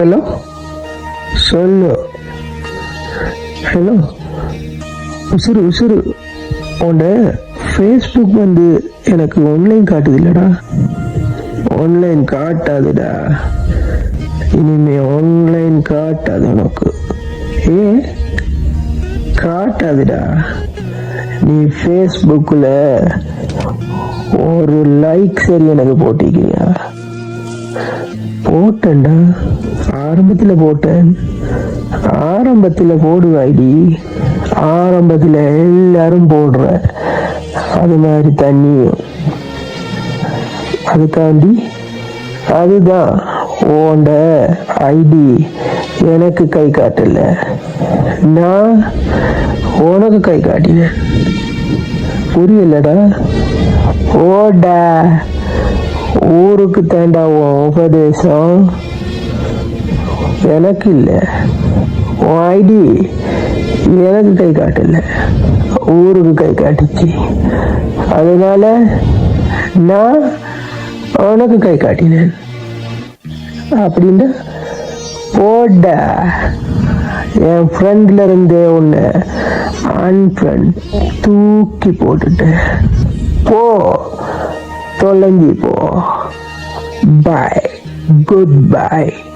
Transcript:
Hello சொல்லு hello உசுறு உசுறு. உன்ட ஃபேஸ்புக் வந்து எனக்கு ஆன்லைன் காட்டுது இல்லடா ஆன்லைன் காட்டாதுடா. இனிமே ஆன்லைன் காட்டாது உனக்கு. ஏ? காட்டாதுடா. நீ ஃபேஸ்புக்கில் ஒரு லைக் சரி எனக்கு போட்டிக்கிறியா போட்டேன்டா. ஆரம்பத்தில் போட்டேன். ஆரம்பத்தில் போடுவாடி ஆரம்பத்தில் எல்லாரும் போடுற அது மாதிரி தண்ணியும். அதுக்காண்டி அதுதான் ஓண்ட ஐடி. எனக்கு கை காட்டல. நான் உனக்கு கை காட்டினேன். புரியலடா? ஓடா. ஊருக்கு தாண்டா உன் உபதேசம்? எனக்கு இல்லை உன் ஐடி எனக்கு கை காட்டல. ஊருக்கு கை காட்டுச்சு. அதனால நான் உனக்கு கை காட்டினேன். அப்படின்னா போட. என் ஃப்ரெண்ட்ல இருந்தே உன்னை அன்ஃப்ரெண்ட் தூக்கி போட்டுட்டு போ. Roland Lipo. Bye. Goodbye.